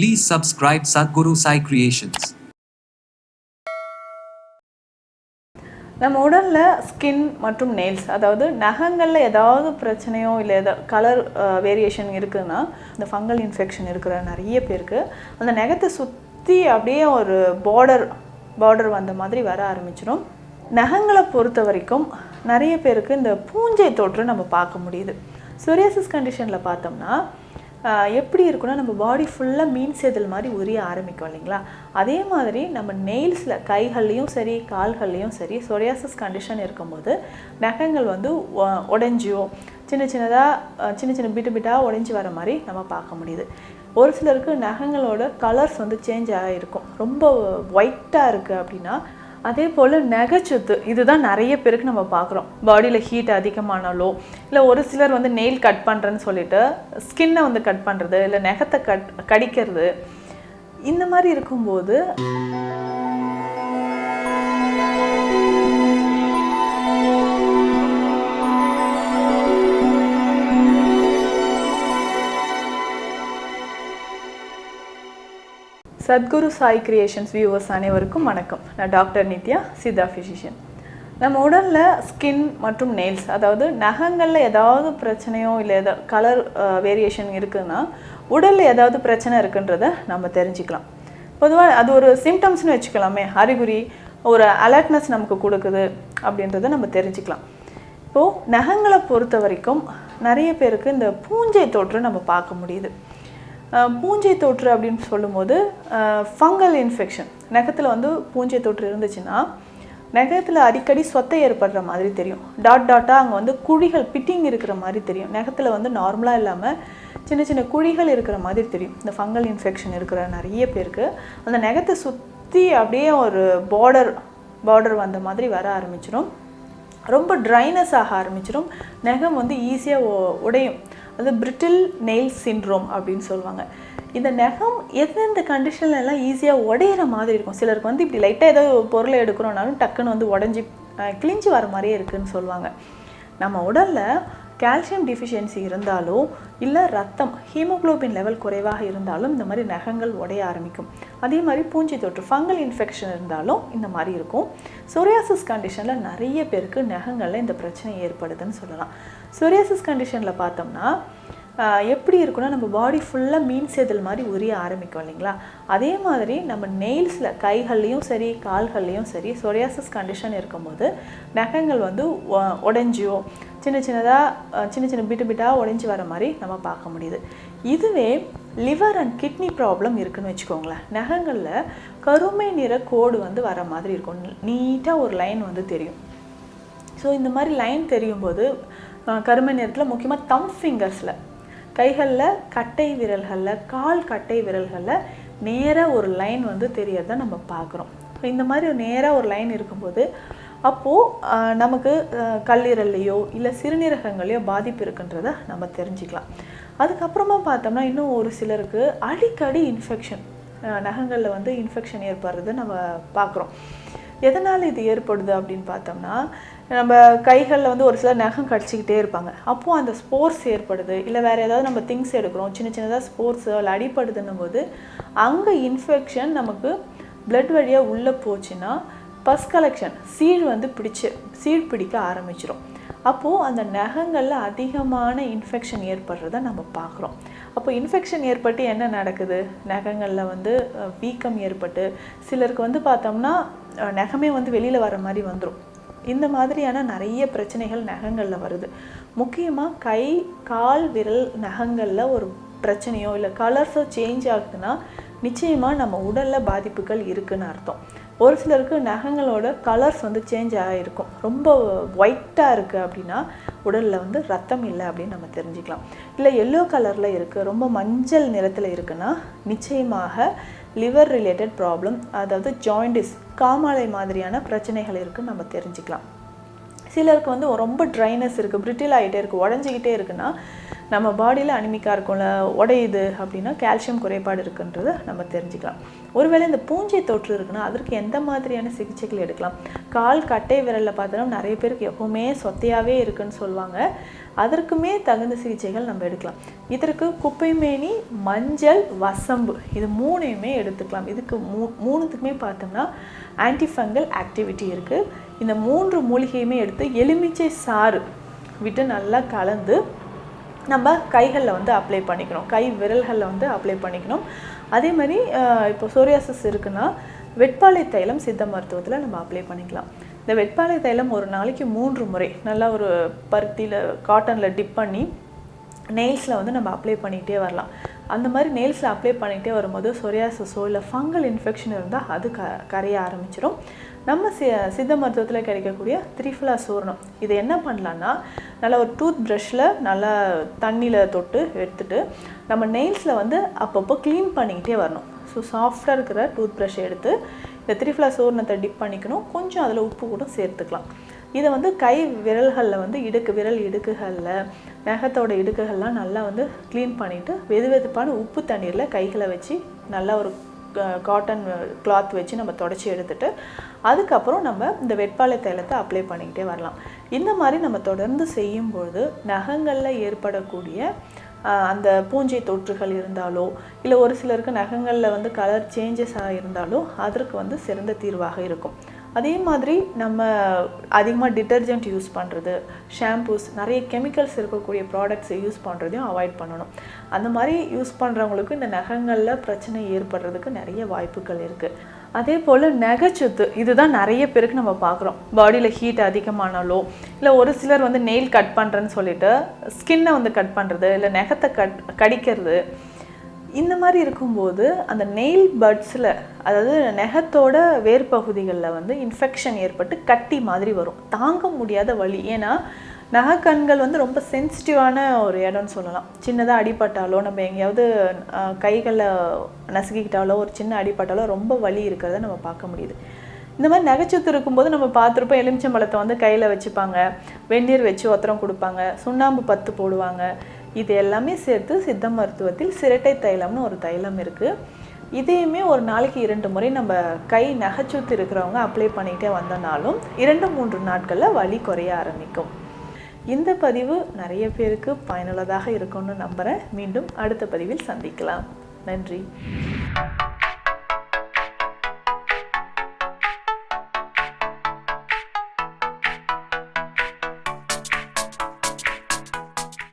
Please subscribe Sadhguru Sai Creations. நம்ம உடலில் skin மற்றும் நெயில்ஸ் அதாவது நகங்களில் ஏதாவது பிரச்சனையோ இல்லை ஏதாவது கலர் வேரியேஷன் இருக்குதுன்னா இந்த ஃபங்கல் இன்ஃபெக்ஷன் இருக்கிற நிறைய பேருக்கு அந்த நகத்தை சுற்றி அப்படியே ஒரு பார்டர் பார்டர் வந்த மாதிரி வர ஆரம்பிச்சிடும் நகங்களை பொறுத்த வரைக்கும் நிறைய பேருக்கு இந்த பூஞ்சை தொற்று நம்ம பார்க்க முடியுது சொரியாசிஸ் கண்டிஷனில் பார்த்தோம்னா எப்படி இருக்குன்னா நம்ம பாடி ஃபுல்லாக மீன் சேதல் மாதிரி உரிய ஆரம்பிக்கும் இல்லைங்களா? அதே மாதிரி நம்ம நெயில்ஸில் கைகள்லேயும் சரி கால்கள்லேயும் சரி சொரியாசஸ் கண்டிஷன் இருக்கும்போது நகங்கள் வந்து உடஞ்சியோ சின்ன சின்னதாக சின்ன சின்ன பிட்டு பிட்டாக உடஞ்சி வர மாதிரி நம்ம பார்க்க முடியுது. ஒரு சிலருக்கு நகங்களோட கலர்ஸ் வந்து சேஞ்ச் ஆகிருக்கும் ரொம்ப ஒயிட்டாக இருக்குது அப்படின்னா அதே போல் நகைச்சத்து இதுதான் நிறைய பேருக்கு நம்ம பார்க்குறோம். பாடியில் ஹீட் அதிகமானாலோ இல்லை ஒரு சிலர் வந்து நெயில் கட் பண்ணுறேன்னு சொல்லிட்டு ஸ்கின்னை வந்து கட் பண்ணுறது இல்லை நகத்தை கட் கடிக்கிறது இந்த மாதிரி இருக்கும்போது சத்குரு சாய் கிரியேஷன்ஸ் வியூவர்ஸ் அனைவருக்கும் வணக்கம். நான் டாக்டர் நித்யா சித்தா ஃபிசிஷியன் நம்ம உடலில் ஸ்கின் மற்றும் நெயில்ஸ் அதாவது நகங்களில் ஏதாவது பிரச்சனையோ இல்லை ஏதாவது கலர் வேரியேஷன் இருக்குதுன்னா உடலில் ஏதாவது பிரச்சனை இருக்குன்றத நம்ம தெரிஞ்சுக்கலாம். பொதுவாக அது ஒரு சிம்டம்ஸ்னு வச்சுக்கலாமே. அறிகுறி ஒரு அலர்ட்னஸ் நமக்கு கொடுக்குது அப்படின்றத நம்ம தெரிஞ்சுக்கலாம். இப்போது நகங்களை பொறுத்த வரைக்கும் நிறைய பேருக்கு இந்த பூஞ்சை தொற்று நம்ம பார்க்க முடியுது. பூஞ்சை தொற்று அப்படின்னு சொல்லும்போது ஃபங்கல் இன்ஃபெக்ஷன் நகத்தில் வந்து பூஞ்சை தொற்று இருந்துச்சுன்னா நகத்தில் அடிக்கடி சொத்தை ஏற்படுற மாதிரி தெரியும். டாட் டாட்டாக அங்கே வந்து குழிகள் பிட்டிங் இருக்கிற மாதிரி தெரியும். நகத்தில் வந்து நார்மலாக இல்லாமல் சின்ன சின்ன குழிகள் இருக்கிற மாதிரி தெரியும். இந்த ஃபங்கல் இன்ஃபெக்ஷன் இருக்கிற நிறைய பேருக்கு. அந்த நகத்தை சுற்றி அப்படியே ஒரு பார்டர் பார்டர் வந்த மாதிரி வர ஆரம்பிச்சிடும் ரொம்ப ட்ரைனஸ் ஆக ஆரம்பிச்சிடும் நகம் வந்து ஈஸியாக உடையும். அது பிரிட்டில் நெயில் சிண்ட்ரோம் அப்படின்னு சொல்லுவாங்க. இந்த நகம் எந்தெந்த கண்டிஷன்ல எல்லாம் ஈஸியாக உடையிற மாதிரி இருக்கும்? சிலருக்கு வந்து இப்படி லைட்டாக ஏதோ பொருளை எடுக்கிறோம்னாலும் டக்குன்னு வந்து உடஞ்சி கிழிஞ்சு வர மாதிரியே இருக்குன்னு சொல்லுவாங்க. நம்ம உடலில் கால்சியம் டிஃபிஷியன்சி இருந்தாலோ இல்லை ரத்தம் ஹீமோகுளோபின் லெவல் குறைவாக இருந்தாலும் இந்த மாதிரி நகங்கள் உடைய ஆரம்பிக்கும். அதே மாதிரி பூஞ்சி தொற்று ஃபங்கல் இன்ஃபெக்ஷன் இருந்தாலும் இந்த மாதிரி இருக்கும். சொரியாசிஸ் கண்டிஷனில் நிறைய பேருக்கு நகங்களில் இந்த பிரச்சனை ஏற்படுதுன்னு சொல்லலாம். சொரியாசிஸ் கண்டிஷனில் பார்த்தோம்னா எப்படி இருக்குன்னா நம்ம பாடி ஃபுல்லாக மீன் சேதல் மாதிரி உரிய ஆரம்பிக்கும் இல்லைங்களா? அதே மாதிரி நம்ம நெயில்ஸில் கைகள்லேயும் சரி கால்கள்லேயும் சரி சொரியாசிஸ் கண்டிஷன் இருக்கும்போது நகங்கள் வந்து உடஞ்சியோ சின்ன சின்னதாக சின்ன சின்ன பிட்டு பிட்டாக உடஞ்சி வர மாதிரி நம்ம பார்க்க முடியுது. இதுவே லிவர் அண்ட் கிட்னி ப்ராப்ளம் இருக்குன்னு வச்சுக்கோங்களேன். நகங்களில் கருமை நிற கோடு வந்து வர மாதிரி இருக்கும். நீட்டாக ஒரு லைன் வந்து தெரியும். ஸோ இந்த மாதிரி லைன் தெரியும் போது கருமை நிறத்தில் முக்கியமாக தம் ஃபிங்கர்ஸில் கைகளில் கட்டை விரல்களில் கால் கட்டை விரல்களில் நேராக ஒரு லைன் வந்து தெரியறத நம்ம பார்க்குறோம். இந்த மாதிரி நேராக ஒரு லைன் இருக்கும்போது அப்போது நமக்கு கல்லீரல்லையோ இல்லை சிறுநீரகங்களையோ பாதிப்பு இருக்குன்றத நம்ம தெரிஞ்சுக்கலாம். அதுக்கப்புறமா பார்த்தோம்னா இன்னும் ஒரு சிலருக்கு அடிக்கடி இன்ஃபெக்ஷன் நகங்களில் வந்து இன்ஃபெக்ஷன் ஏற்படுறது நம்ம பார்க்குறோம். எதனால் இது ஏற்படுது அப்படின்னு பார்த்தோம்னா நம்ம கைகளில் வந்து ஒரு சில நகம் கடிச்சிக்கிட்டே இருப்பாங்க. அப்போது அந்த ஸ்போர்ட்ஸ் ஏற்படுது இல்லை வேறு ஏதாவது நம்ம திங்ஸ் எடுக்கிறோம் சின்ன சின்னதாக ஸ்போர்ட்ஸ் இல்லை அடிப்படுதுன்னும் போது அங்கே இன்ஃபெக்ஷன் நமக்கு பிளட் வழியாக உள்ளே போச்சுன்னா பஸ் கலெக்ஷன் சீழ் வந்து பிடிச்சு சீழ் பிடிக்க ஆரம்பிச்சிடும் அப்போது அந்த நகங்களில் அதிகமான இன்ஃபெக்ஷன் ஏற்படுறத நம்ம பார்க்குறோம் அப்போ இன்ஃபெக்ஷன் ஏற்பட்டு என்ன நடக்குது? நகங்களில் வந்து வீக்கம் ஏற்பட்டு சிலருக்கு வந்து பார்த்தோம்னா நகமே வந்து வெளியில் வர மாதிரி வந்துடும் இந்த மாதிரியான நிறைய பிரச்சனைகள் நகங்களில் வருது. முக்கியமாக கை கால் விரல் நகங்களில் ஒரு பிரச்சனையோ இல்லை கலர்ஸோ சேஞ்ச் ஆகுதுன்னா நிச்சயமாக நம்ம உடலில் பாதிப்புகள் இருக்குன்னு அர்த்தம். ஒரு சிலருக்கு நகங்களோட கலர்ஸ் வந்து சேஞ்ச் ஆகிருக்கும் ரொம்ப ஒயிட்டாக இருக்குது அப்படின்னா உடலில் வந்து ரத்தம் இல்லை அப்படின்னு நம்ம தெரிஞ்சுக்கலாம். இல்லை எல்லோ கலரில் இருக்குது ரொம்ப மஞ்சள் நிறத்தில் இருக்குன்னா நிச்சயமாக லிவர் ரிலேட்டட் ப்ராப்ளம் அதாவது ஜாயிண்டிஸ் காமாலை மாதிரியான பிரச்சனைகள் இருக்குன்னு நம்ம தெரிஞ்சுக்கலாம். சிலருக்கு வந்து ரொம்ப ட்ரைனஸ் இருக்குது பிரிட்டில் ஆகிட்டே இருக்குது உடஞ்சிக்கிட்டே இருக்குன்னா நம்ம பாடியில் அனிமிக்காக இருக்கும்ல உடையுது அப்படின்னா கால்சியம் குறைபாடு இருக்குன்றதை நம்ம தெரிஞ்சுக்கலாம். ஒருவேளை இந்த பூஞ்சை தொற்று இருக்குன்னா அதற்கு எந்த மாதிரியான சிகிச்சைகள் எடுக்கலாம்? கால் கட்டை விரலில் பார்த்தோம்னா நிறைய பேருக்கு எப்பவுமே சொத்தையாகவே இருக்குன்னு சொல்லுவாங்க. அதற்குமே தகுந்த சிகிச்சைகள் நம்ம எடுக்கலாம். இதற்கு குப்பைமேனி மஞ்சள் வசம்பு இது மூணையுமே எடுத்துக்கலாம். இதுக்கு மூ மூணுத்துக்குமே பார்த்தோம்னா ஆன்டிஃபங்கல் ஆக்டிவிட்டி இருக்குது இந்த மூன்று மூலிகையுமே எடுத்து எலுமிச்சை சாறு விட்டு நல்லா கலந்து நம்ம கைகளில் வந்து அப்ளை பண்ணிக்கணும். கை விரல்களில் வந்து அப்ளை பண்ணிக்கணும். அதே மாதிரி இப்போ சோரியாசிஸ் இருக்குன்னா வெட்பாலை தைலம் சித்த மருத்துவத்தில் நம்ம அப்ளை பண்ணிக்கலாம். இந்த வெட்பாலை தைலம் ஒரு நாளைக்கு மூன்று முறை நல்லா ஒரு பருத்தியில் காட்டனில் டிப் பண்ணி நெயில்ஸில் வந்து நம்ம அப்ளை பண்ணிகிட்டே வரலாம். அந்த மாதிரி நெயில்ஸில் அப்ளை பண்ணிகிட்டே வரும்போது சொரியாசஸோ இல்லை ஃபங்கல் இன்ஃபெக்ஷன் இருந்தால் அது க கரைய ஆரம்பிச்சிடும் நம்ம சி சித்த மருத்துவத்தில் கிடைக்கக்கூடிய திரிஃபலா சூர்ணம். இது என்ன பண்ணலான்னா நல்லா ஒரு டூத் ப்ரஷில் நல்லா தண்ணியில் தொட்டு எடுத்துட்டு நம்ம நெயில்ஸில் வந்து அப்பப்போ க்ளீன் பண்ணிக்கிட்டே வரணும். ஸோ சாஃப்டாக இருக்கிற டூத் ப்ரஷ் எடுத்து இந்த திரிஃபலா சூர்ணத்தை டிப் பண்ணிக்கணும். கொஞ்சம் அதில் உப்பு கூட சேர்த்துக்கலாம். இதை வந்து கை விரல்களில் வந்து இடுக்கு விரல் இடுக்குகளில் நகத்தோட இடுக்குகள்லாம் நல்லா வந்து க்ளீன் பண்ணிவிட்டு வெது வெதுப்பான உப்பு தண்ணீரில் கைகளை வச்சு நல்லா ஒரு காட்டன் கிளாத் வச்சு நம்ம தொடச்சி எடுத்துட்டு அதுக்கப்புறம் நம்ம இந்த வெட்பாலை தைலத்தை அப்ளை பண்ணிக்கிட்டே வரலாம். இந்த மாதிரி நம்ம தொடர்ந்து செய்யும்பொழுது நகங்களில் ஏற்படக்கூடிய அந்த பூஞ்சை தொற்றுகள் இருந்தாலோ இல்லை ஒரு சிலருக்கு நகங்களில் வந்து கலர் சேஞ்சஸ் இருந்தாலோ அதற்கு வந்து சிறந்த தீர்வாக இருக்கும். அதே மாதிரி நம்ம அதிகமாக டிட்டர்ஜென்ட் யூஸ் பண்ணுறது ஷாம்பூஸ் நிறைய கெமிக்கல்ஸ் இருக்கக்கூடிய ப்ராடக்ட்ஸை யூஸ் பண்ணுறதையும் அவாய்ட் பண்ணணும். அந்த மாதிரி யூஸ் பண்ணுறவங்களுக்கு இந்த நகங்களில் பிரச்சனை ஏற்படுறதுக்கு நிறைய வாய்ப்புகள் இருக்குது அதே போல் நகைச்சுத்து இதுதான் நிறைய பேருக்கு நம்ம பார்க்குறோம். பாடியில் ஹீட் அதிகமானாலோ இல்லை ஒரு சிலர் வந்து நெயில் கட் பண்ணுறேன்னு சொல்லிட்டு ஸ்கின்னை வந்து கட் பண்ணுறது இல்லை நகத்தை கட் கடிக்கிறது இந்த மாதிரி இருக்கும்போது அந்த நெயில் பட்ஸில் அதாவது நெகத்தோட வேர்பகுதிகளில் வந்து இன்ஃபெக்ஷன் ஏற்பட்டு கட்டி மாதிரி வரும். தாங்க முடியாத வலி. ஏன்னா நகைக்கண்கள் வந்து ரொம்ப சென்சிட்டிவான ஒரு இடம்னு சொல்லலாம். சின்னதாக அடிபட்டாலோ நம்ம எங்கேயாவது கைகளை நசுக்கிக்கிட்டாலோ ஒரு சின்ன அடிபட்டாலோ ரொம்ப வலி இருக்கிறத நம்ம பார்க்க முடியுது. இந்த மாதிரி நகைச்சுத்து இருக்கும்போது நம்ம பார்த்துருப்போம் எலுமிச்சம்பழத்தை வந்து கையில் வச்சுப்பாங்க. வெந்நீர் வச்சு ஒத்தரம் கொடுப்பாங்க. சுண்ணாம்பு பத்து போடுவாங்க. இது எல்லாமே சேர்த்து சித்த மருத்துவத்தில் சிரட்டை தைலம்னு ஒரு தைலம் இருக்குது இதையுமே ஒரு நாளைக்கு இரண்டு முறை நம்ம கை நகைச்சுத்து இருக்கிறவங்க அப்ளை பண்ணிகிட்டே வந்தனாலும் இரண்டு மூன்று நாட்களில் வலி குறைய ஆரம்பிக்கும். இந்த பதிவு நிறைய பேருக்கு பயனுள்ளதாக இருக்கும்னு நம்புகிறேன் மீண்டும் அடுத்த பதிவில் சந்திக்கலாம். நன்றி.